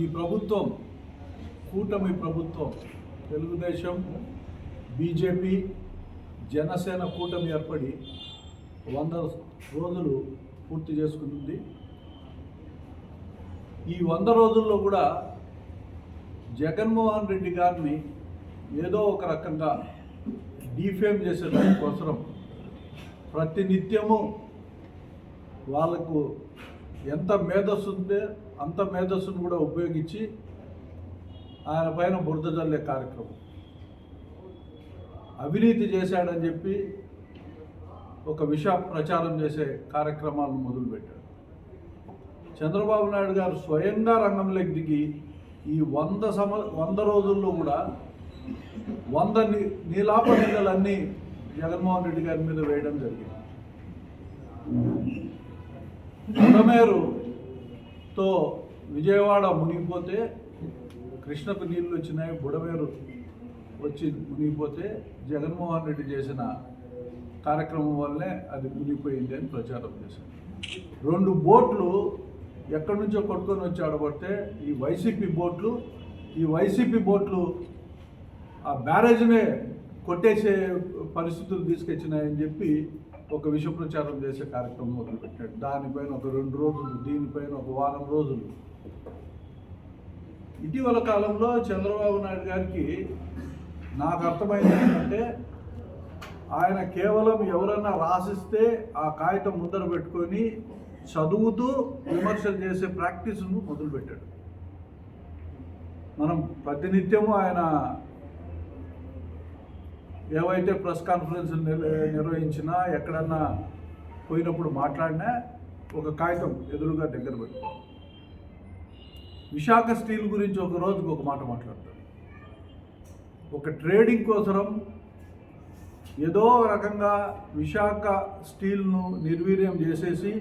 ఈ ప్రభుత్వం కూటమి ప్రభుత్వం తెలుగుదేశం బీజేపీ జనసేన కూటమి ఏర్పడి వంద రోజులు పూర్తి చేసుకుంటుంది. ఈ వంద రోజుల్లో కూడా జగన్మోహన్ రెడ్డి గారిని ఏదో ఒక రకంగా డీఫేమ్ చేసే దానికోసం ప్రతి నిత్యము వాళ్ళకు ఎంత మేధస్సు ఉంటే అంత మేధస్సును కూడా ఉపయోగించి ఆయన పైన బురద జల్లే కార్యక్రమం. అవినీతి చేశాడని చెప్పి ఒక విష ప్రచారం చేసే కార్యక్రమాలను మొదలుపెట్టాడు. చంద్రబాబు నాయుడు గారు స్వయంగా రంగంలోకి దిగి ఈ వంద సమ వంద రోజుల్లో కూడా వంద నీలాప నీళ్ళలన్నీ జగన్మోహన్ రెడ్డి గారి మీద వేయడం జరిగింది. తో విజయవాడ మునిగిపోతే కృష్ణకు నీళ్ళు వచ్చినాయి బుడమేరు వచ్చి మునిగిపోతే జగన్మోహన్ రెడ్డి చేసిన కార్యక్రమం వల్లే అది మునిగిపోయింది అని ప్రచారం చేశారు. రెండు బోట్లు ఎక్కడి నుంచో కొట్టుకొని వచ్చి ఆడబడితే ఈ వైసీపీ బోట్లు ఈ వైసీపీ బోట్లు ఆ బ్యారేజ్నే కొట్టేసే పరిస్థితులు తీసుకొచ్చినాయని చెప్పి ఒక విష ప్రచారం చేసే కార్యక్రమం మొదలుపెట్టాడు. దానిపైన ఒక రెండు రోజులు దీనిపైన ఒక వారం రోజులు. ఇటీవల కాలంలో చంద్రబాబు నాయుడు గారికి నాకు అర్థమైంది ఏంటంటే ఆయన కేవలం ఎవరన్నా రాసిస్తే ఆ కాగితం ముద్ర పెట్టుకొని చదువుతూ విమర్శలు చేసే ప్రాక్టీస్ను మొదలుపెట్టాడు. మనం ప్రతినిత్యము ఆయన ఏవైతే ప్రెస్ కాన్ఫరెన్స్ నిర్వహించినా ఎక్కడన్నా పోయినప్పుడు మాట్లాడినా ఒక కాగితం ఎదురుగా దగ్గర పెట్టుకో. విశాఖ స్టీల్ గురించి ఒక రోజుకు ఒక మాట మాట్లాడతాడు ఒక ట్రేడింగ్ కోసరం ఏదో రకంగా విశాఖ స్టీల్ను నిర్వీర్యం చేసేసి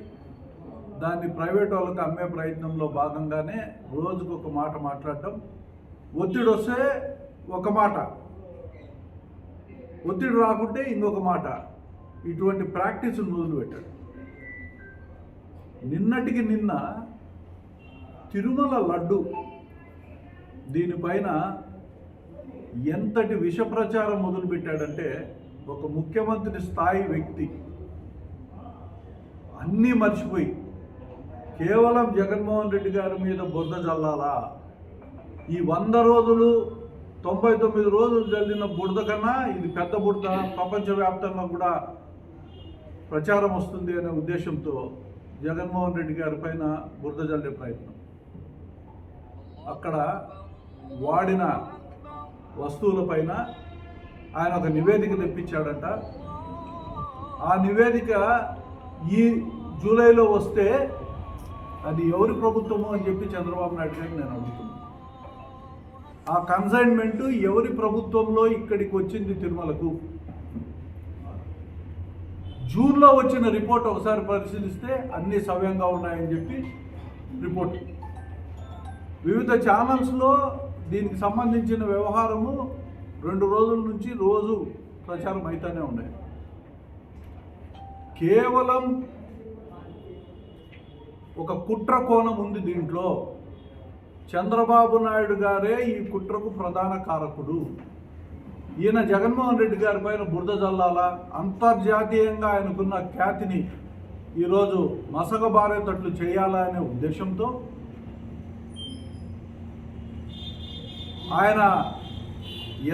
దాన్ని ప్రైవేట్ వాళ్ళకి అమ్మే ప్రయత్నంలో భాగంగానే రోజుకు ఒక మాట మాట్లాడటం ఒత్తిడి వస్తే ఒక మాట. ఒత్తిడి రాకుంటే ఇంకొక మాట ఇటువంటి ప్రాక్టీస్ మొదలుపెట్టాడు. నిన్నటికి నిన్న తిరుమల లడ్డు దీనిపైన ఎంతటి విష ప్రచారం మొదలుపెట్టాడంటే ఒక ముఖ్యమంత్రి స్థాయి వ్యక్తి. అన్నీ మర్చిపోయి కేవలం జగన్మోహన్ రెడ్డి గారి మీద బురద చల్లాలా ఈ వంద రోజులు తొంభై తొమ్మిది రోజులు జరిగిన బురద కన్నా ఇది పెద్ద బురద ప్రపంచవ్యాప్తంగా కూడా ప్రచారం వస్తుంది అనే ఉద్దేశంతో జగన్మోహన్ రెడ్డి గారి పైన బురద జల్లే ప్రయత్నం. అక్కడ వాడిన వస్తువులపైన ఆయన ఒక నివేదిక తెప్పించాడంట. ఆ నివేదిక ఈ జూలైలో వస్తే అది ఎవరి ప్రభుత్వము అని చెప్పి చంద్రబాబు నాయుడు గారికి నేను అడుగుతున్నాను. ఆ కన్సైన్మెంట్ ఎవరి ప్రభుత్వంలో ఇక్కడికి వచ్చింది తిరుమలకు? జూన్లో వచ్చిన రిపోర్ట్ ఒకసారి పరిశీలిస్తే అన్ని సవ్యంగా ఉన్నాయని చెప్పి రిపోర్ట్. వివిధ ఛానల్స్లో దీనికి సంబంధించిన వ్యవహారము రెండు రోజుల నుంచి రోజు ప్రచారం అవుతూనే ఉన్నాయి. కేవలం ఒక కుట్ర కోణం ఉంది దీంట్లో. చంద్రబాబు నాయుడు గారే ఈ కుట్రకు ప్రధాన కారకుడు. ఈయన జగన్మోహన్ రెడ్డి గారి పైన బురద జల్లాల అంతర్జాతీయంగా ఆయనకున్న ఖ్యాతిని ఈరోజు మసగబారేటట్లు చేయాలా అనే ఉద్దేశంతో ఆయన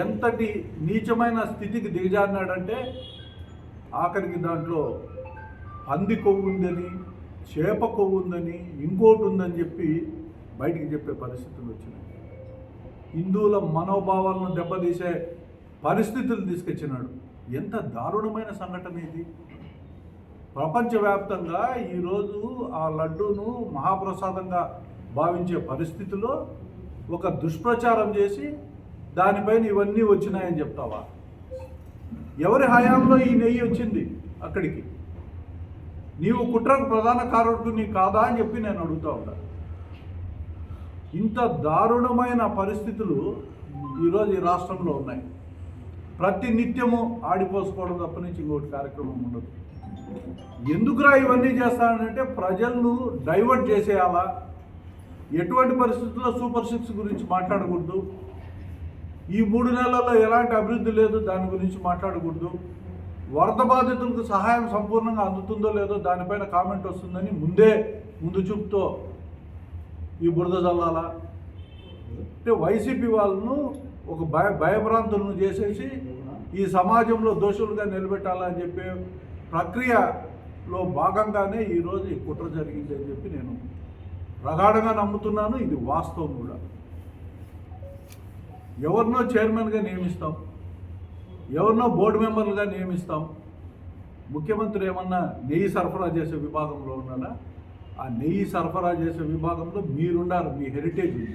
ఎంతటి నీచమైన స్థితికి దిగజారినాడంటే ఆఖరికి దాంట్లో పంది కొవ్వు ఉందని చేప కొవ్వు ఉందని ఇంకోటి ఉందని చెప్పి బయటికి చెప్పే పరిస్థితులు వచ్చినాయి. హిందువుల మనోభావాలను దెబ్బతీసే పరిస్థితులు తీసుకొచ్చినాడు. ఎంత దారుణమైన సంఘటన ఇది. ప్రపంచవ్యాప్తంగా ఈరోజు ఆ లడ్డూను మహాప్రసాదంగా భావించే పరిస్థితిలో ఒక దుష్ప్రచారం చేసి దానిపైన ఇవన్నీ వచ్చినాయని చెప్తావా? ఎవరి హయాంలో ఈ నెయ్యి వచ్చింది అక్కడికి? నీవు కుట్రకు ప్రధాన కారకుని కాదా అని చెప్పి నేను అడుగుతా ఉంటాను ఇంత దారుణమైన పరిస్థితులు ఈరోజు ఈ రాష్ట్రంలో ఉన్నాయి. ప్రతి నిత్యము ఆడిపోసుకోవడం తప్ప నుంచి ఇంకోటి కార్యక్రమం ఉండదు. ఎందుకురా ఇవన్నీ చేస్తానంటే ప్రజలను డైవర్ట్ చేసేయాలా? ఎటువంటి పరిస్థితుల్లో సూపర్ సిక్స్ గురించి మాట్లాడకూడదు. ఈ మూడు నెలల్లో ఎలాంటి అభివృద్ధి లేదు దాని గురించి మాట్లాడకూడదు. వరద బాధితులకు సహాయం సంపూర్ణంగా అందుతుందో లేదో దానిపైన కామెంట్ వస్తుందని ముందే ముందు చూపుతో ఈ బురద చల్లాలా అంటే వైసీపీ వాళ్ళను ఒక భయ భయభ్రాంతులను చేసేసి ఈ సమాజంలో దోషులుగా నిలబెట్టాలని చెప్పే ప్రక్రియలో భాగంగానే ఈరోజు ఈ కుట్ర జరిగింది అని చెప్పి నేను ప్రగాఢంగా నమ్ముతున్నాను. ఇది వాస్తవం కూడా. ఎవరినో చైర్మన్గా నియమిస్తాం. ఎవరినో బోర్డు మెంబర్లుగా నియమిస్తాం. ముఖ్యమంత్రి ఏమన్నా నెయ్యి సరఫరా చేసే విభాగంలో ఉన్నాడా? ఆ నెయ్యి సరఫరా చేసే విభాగంలో మీరుండారు మీ హెరిటేజ్ ఉంది.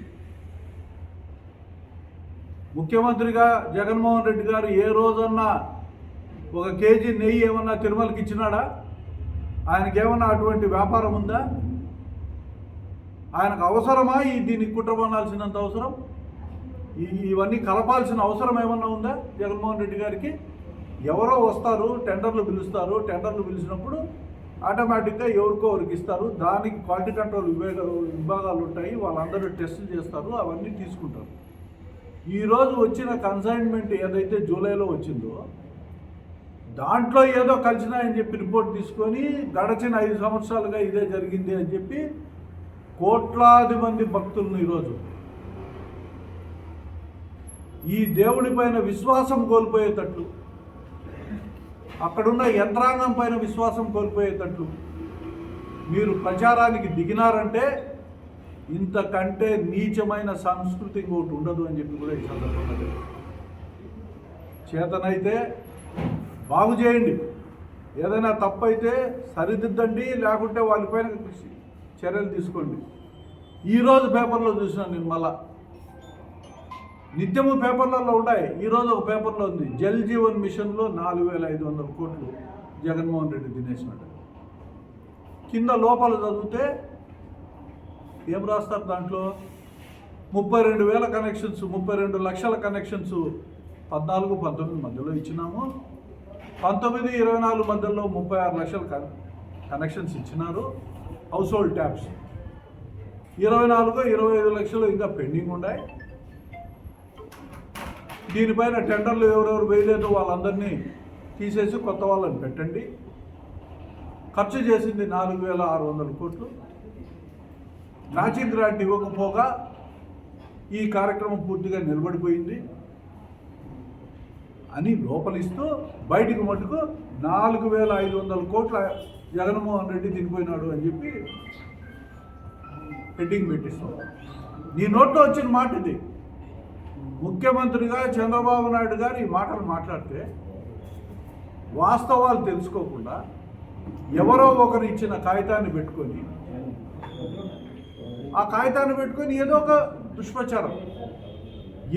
ముఖ్యమంత్రిగా జగన్మోహన్ రెడ్డి గారు ఏ రోజన్నా ఒక కేజీ నెయ్యి ఏమన్నా తిరుమలకి ఇచ్చినాడా? ఆయనకి ఏమన్నా అటువంటి వ్యాపారం ఉందా? ఆయనకు అవసరమా ఈ దీనికి కుట్రబనాల్సినంత అవసరం? ఈ ఇవన్నీ కలపాల్సిన అవసరం ఏమన్నా ఉందా జగన్మోహన్ రెడ్డి గారికి? ఎవరో వస్తారు టెండర్లు పిలుస్తారు టెండర్లు పిలిచినప్పుడు ఆటోమేటిక్గా ఎవరికో ఎవరికి ఇస్తారు. దానికి క్వాలిటీ కంట్రోల్ విభాగాలు విభాగాలు ఉంటాయి. వాళ్ళందరూ టెస్టులు చేస్తారు. అవన్నీ తీసుకుంటారు. ఈరోజు వచ్చిన కన్సైన్మెంట్ ఏదైతే జూలైలో వచ్చిందో దాంట్లో ఏదో కలిసినాయని చెప్పి రిపోర్ట్ తీసుకొని గడచిన ఐదు సంవత్సరాలుగా ఇదే జరిగింది అని చెప్పి కోట్లాది మంది భక్తులను ఈరోజు ఈ దేవుడి పైన విశ్వాసం కోల్పోయేటట్లు అక్కడున్న యంత్రాంగం పైన విశ్వాసం కోల్పోయేటట్లు మీరు ప్రచారానికి దిగినారంటే ఇంతకంటే నీచమైన సంస్కృతి ఇంకోటి ఉండదు అని చెప్పి కూడా ఈ సందర్భంగా చేతనైతే బాగు చేయండి. ఏదైనా తప్పైతే సరిదిద్దండి లేకుంటే వాళ్ళపైన చర్యలు తీసుకోండి. ఈరోజు పేపర్లో చూసినాను నేను మళ్ళా నిత్యము పేపర్లలో ఉన్నాయి ఈరోజు ఒక పేపర్లో ఉంది. జల్ జీవన్ మిషన్లో నాలుగు వేల ఐదు వందల కోట్లు జగన్మోహన్ రెడ్డి తినేసినట్టు కింద లోపల చదివితే ఏం రాస్తారు దాంట్లో? ముప్పై రెండు వేల కనెక్షన్స్ ముప్పై రెండు లక్షల కనెక్షన్స్ పద్నాలుగు పంతొమ్మిది మధ్యలో ఇచ్చినాము. పంతొమ్మిది ఇరవై నాలుగు మధ్యలో ముప్పై ఆరు లక్షల కనెక్షన్స్ ఇచ్చినారు. Household taps. ఇరవై నాలుగు ఇరవై ఐదు లక్షలు ఇంకా పెండింగ్ ఉన్నాయి దీనిపైన టెండర్లు ఎవరెవరు వేయలేదో వాళ్ళందరినీ తీసేసి కొత్త వాళ్ళని పెట్టండి. ఖర్చు చేసింది నాలుగు వేల ఆరు వందల కోట్లు. మ్యాచింగ్ గ్రాంట్ ఇవ్వకపోగా ఈ కార్యక్రమం పూర్తిగా నిలబడిపోయింది. అని లోపలిస్తూ బయటికి మటుకు నాలుగు వేల ఐదు వందల కోట్ల జగన్మోహన్ రెడ్డి తినిపోయినాడు అని చెప్పి హెడ్డింగ్ పెట్టిస్తాం. నీ నోట్లో వచ్చిన మాట ఇది. ముఖ్యమంత్రిగా చంద్రబాబు నాయుడు గారు ఈ మాటలు మాట్లాడితే వాస్తవాలు తెలుసుకోకుండా ఎవరో ఒకరు ఇచ్చిన కాగితాన్ని పెట్టుకొని ఆ కాగితాన్ని పెట్టుకొని ఏదో ఒక దుష్ప్రచారం.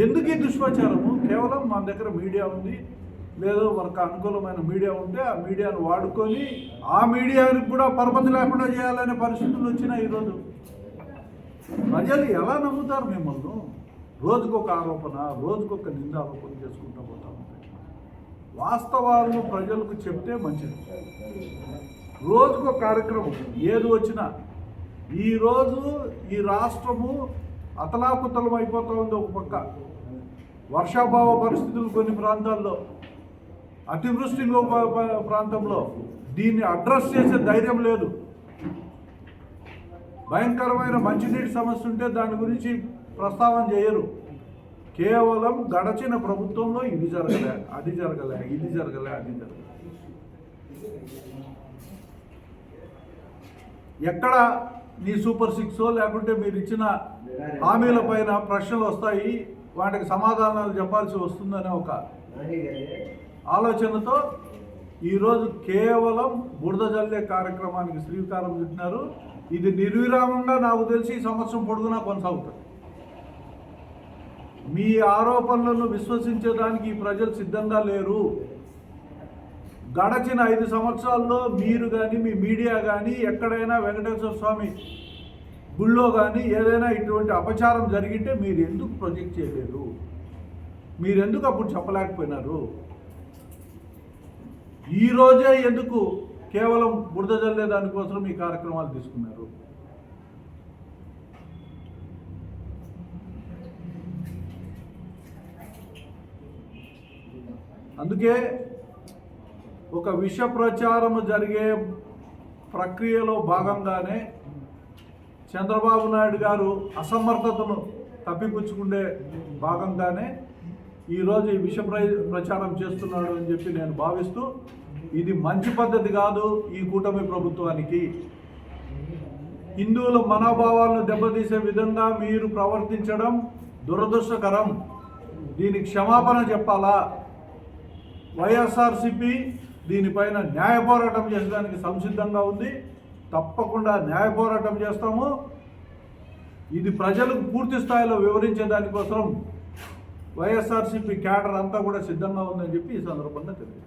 ఎందుకు ఈ దుష్ప్రచారము? కేవలం మన దగ్గర మీడియా ఉంది లేదో మనకు అనుకూలమైన మీడియా ఉంటే ఆ మీడియాను వాడుకొని ఆ మీడియానికి కూడా పరపతి లేకుండా చేయాలనే పరిస్థితులు వచ్చినాయి ఈరోజు. ప్రజలు ఎలా నమ్ముతారు మిమ్మల్ని? రోజుకొక ఆరోపణ రోజుకొక నింద ఆరోపణ చేసుకుంటూ పోతా ఉంటాయి. వాస్తవాలను ప్రజలకు చెప్తే మంచిది. రోజుకో కార్యక్రమం ఏది వచ్చినా ఈరోజు ఈ రాష్ట్రము అతలాకుతలం అయిపోతూ ఉంది ఒక పక్క. వర్షాభావ పరిస్థితులు కొన్ని ప్రాంతాల్లో అతివృష్టి ప్రాంతంలో దీన్ని అడ్రస్ చేసే ధైర్యం లేదు. భయంకరమైన మంచినీటి సమస్య ఉంటే దాని గురించి ప్రస్తావన చేయరు. కేవలం గడచిన ప్రభుత్వంలో ఇది జరగలే అది జరగలే ఇది జరగలే అది జరగలే. ఎక్కడ నీ సూపర్ సిక్స్ లేకుంటే మీరు ఇచ్చిన హామీల పైన ప్రశ్నలు వస్తాయి వాటికి సమాధానాలు చెప్పాల్సి వస్తుందనే ఒక ఆలోచనతో ఈరోజు కేవలం బురద జల్లే కార్యక్రమానికి శ్రీకారం చుట్టినారు. ఇది నిర్విరామంగా నాకు తెలిసి ఈ సంవత్సరం పొడుగునా కొనసాగుతుంది. మీ ఆరోపణలను విశ్వసించడానికి ఈ ప్రజలు సిద్ధంగా లేరు. గడచిన ఐదు సంవత్సరాల్లో మీరు కానీ మీ మీడియా కానీ ఎక్కడైనా వెంకటేశ్వర స్వామి గుళ్ళో కానీ ఏదైనా ఇటువంటి అపచారం జరిగితే మీరు ఎందుకు ప్రొజెక్ట్ చేయలేదు మీరు ఎందుకు అప్పుడు చెప్పలేకపోయినారు? ఈరోజే ఎందుకు కేవలం బురద చల్లే దానికోసం ఈ కార్యక్రమాలు తీసుకున్నారు? అందుకే ఒక విష ప్రచారము జరిగే ప్రక్రియలో భాగంగానే చంద్రబాబు నాయుడు గారు అసమర్థతను తప్పిపుచ్చుకుండే భాగంగానే ఈరోజు ఈ విష ప్ర- ప్రచారం చేస్తున్నాడు అని చెప్పి నేను భావిస్తూ ఇది మంచి పద్ధతి కాదు ఈ కూటమి ప్రభుత్వానికి. హిందువుల మనోభావాలను దెబ్బతీసే విధంగా మీరు ప్రవర్తించడం దురదృష్టకరం. దీనికి క్షమాపణ చెప్పాలా? వైఎస్ఆర్సిపి దీనిపైన న్యాయ పోరాటం చేసేదానికి సంసిద్ధంగా ఉంది. తప్పకుండా న్యాయ పోరాటం చేస్తాము. ఇది ప్రజలకు పూర్తి స్థాయిలో వివరించే దానికోసం వైఎస్ఆర్సీపీ క్యాడర్ అంతా కూడా సిద్ధంగా ఉందని చెప్పి ఈ సందర్భంగా తెలియదు